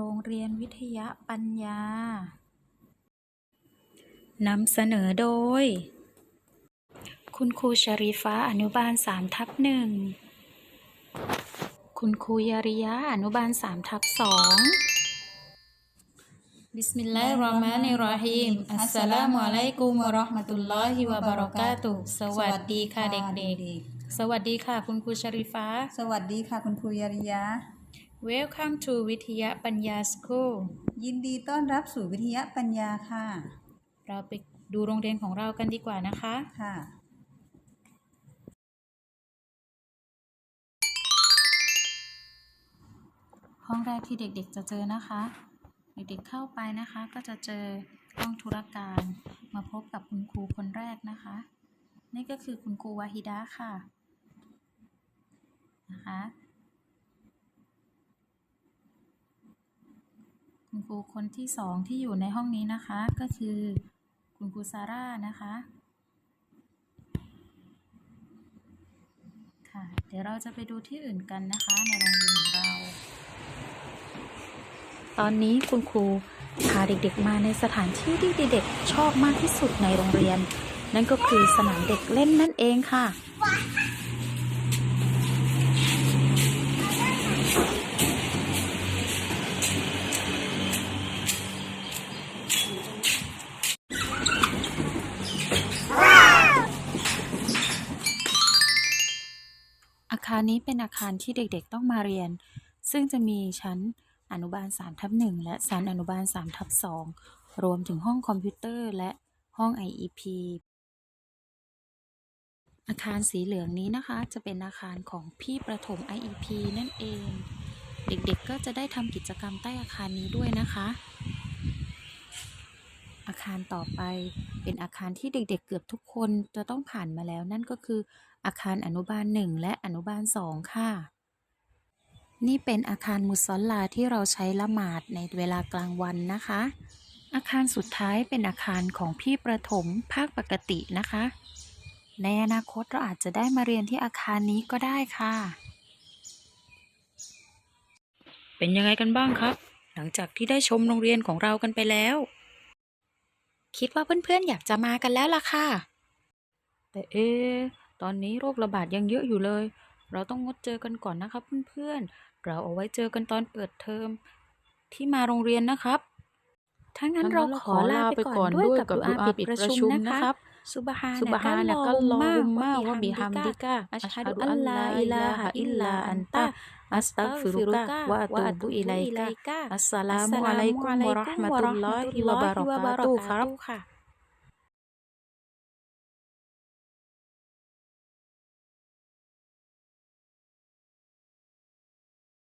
โรงเรียนวิทยาปัญญานำเสนอโดย คุณครูชรีฟ้าอนุบาลสามทับหนึ่งคุณครูยาริยาอนุบาลสามทับสองบิสมิลลาฮิรเราะห์มานิรเราะฮีมอัสสลามุอะลัยกุมวะเราะห์มะตุลลอฮิวะบะเราะกาตุสวัสดีค่ะเด็กๆ สวัสดีค่ะคุณครูชริฟ้า สวัสดีค่ะคุณครูยาริยา Welcome to วิทยาปัญญาสคูลยินดีต้อนรับสู่วิทยาปัญญาค่ะ เราไปดูโรงเรียนของเรากันดีกว่านะคะ ค่ะ ห้องแรกที่เด็กๆจะเจอนะคะ เด็กๆเข้าไปนะคะ ก็จะเจอห้องธุรการมาพบกับคุณครูคนแรกนะคะ นี่ก็คือคุณครูวาฮิดาค่ะนะคะ คุณครูคนที่สองที่อยู่ในห้องนี้นะคะ ก็คือ คุณครูซาร่านะคะค่ะ เดี๋ยวเราจะไปดูที่อื่นกันนะคะในโรงเรียนของเรา ตอนนี้คุณครูพาเด็กๆมาในสถานที่ที่เด็กๆชอบมากที่สุดในโรงเรียน นั่นก็คือสนามเด็กเล่นนั่นเองค่ะ คารนี้เป็นอาคารที่เด็กๆต้องมาเรียน ซึ่งจะมีชั้นอนุบาล3ทับ1และชั้นอนุบาล3ทับ2รวมถึงห้องคอมพิวเตอร์และห้อง IEP อาคารสีเหลืองนี้นะคะจะเป็นอาคารของพี่ประถม IEP นั่นเอง เด็กๆก็จะได้ทำกิจกรรมใต้อาคารนี้ด้วยนะคะ อาคารต่อไปเป็นอาคารที่เด็กๆเกือบทุกคนจะต้องผ่านมาแล้วนั่นก็คือ อาคารอนุบาลหนึ่งและอนุบาลสองค่ะ นี่เป็นอาคารมุสลลาที่เราใช้ละหมาดในเวลากลางวันนะคะ อาคารสุดท้ายเป็นอาคารของพี่ประถมภาคปกตินะคะ ในอนาคตเราอาจจะได้มาเรียนที่อาคารนี้ก็ได้ค่ะ เป็นยังไงกันบ้างครับ หลังจากที่ได้ชมโรงเรียนของเรากันไปแล้วคิดว่าเพื่อนๆ อยากจะมากันแล้วล่ะค่ะ แต่เอ๊ ตอนนี้โรคระบาดยังเยอะอยู่เลย เราต้องงดเจอกันก่อนนะครับเพื่อนๆ เราเอาไว้เจอกันตอนเปิดเทอมที่มาโรงเรียนนะครับถ้างั้นเราขอลาไปก่อนด้วยกับดูอาปิดประชุมนะครับสุบฮานะก็ลอฮุมกวะมิฮามดิกะอัชฮะดุอัลลาอิลาฮะอิลลาอันตะอัสตักฟิรุกะวะตูบุอิไลกะอัสสลามุอะลัยกุมวะเราะห์มะตุลลอฮิวะบะเราะกาตุฮ์ครับ